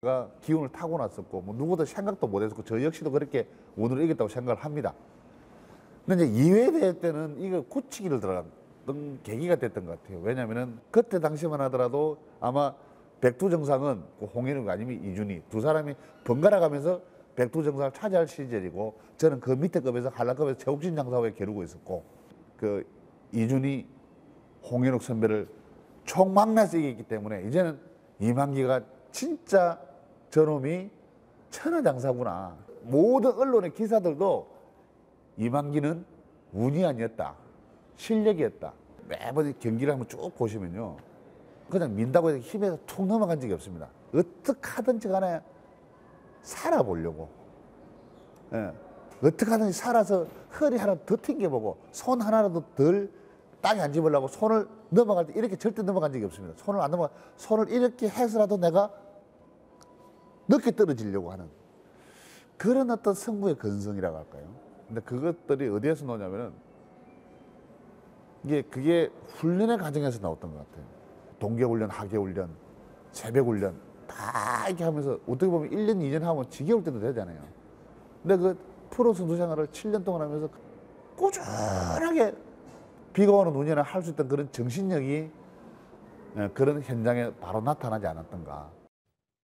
가 기운을 타고났었고 뭐 누구도 생각도 못했었고 저 역시도 그렇게 오늘 이겼다고 생각을 합니다. 근데 이제 2회 대회 때는 이거 굳히기를 들어갔던 계기가 됐던 것 같아요. 왜냐면은 그때 당시만 하더라도 아마 백두정상은 그 홍인욱 아니면 이준희 두 사람이 번갈아 가면서 백두정상을 차지할 시절이고 저는 그 밑에 급에서 한라급에서 최욱진 장사에 겨루고 있었고 그 이준희 홍인욱 선배를 총망라서 이겼기 때문에 이제는 이만기가 진짜 저놈이 천하장사구나. 모든 언론의 기사들도 이만기는 운이 아니었다. 실력이었다. 매번 이 경기를 한번 쭉 보시면요. 그냥 민다고 해서 힘에서 툭 넘어간 적이 없습니다. 어떻게 하든지 간에 살아보려고. 예. 어떻게 하든지 살아서 허리 하나 더 튕겨보고 손 하나라도 덜 땅에 안 집으려고 손을 넘어갈 때 이렇게 절대 넘어간 적이 없습니다. 손을 안 넘어가, 손을 이렇게 해서라도 내가 늦게 떨어지려고 하는 그런 어떤 승부의 근성이라고 할까요? 근데 그것들이 어디에서 나오냐면은 이게 그게 훈련의 과정에서 나왔던 것 같아요. 동계훈련, 하계훈련, 새벽훈련 다 이렇게 하면서 어떻게 보면 1년, 2년 하면 지겨울 때도 되잖아요. 근데 그 프로 선수 생활을 7년 동안 하면서 꾸준하게 비가 오는 운전을 할 수 있던 그런 정신력이 예, 그런 현장에 바로 나타나지 않았던가.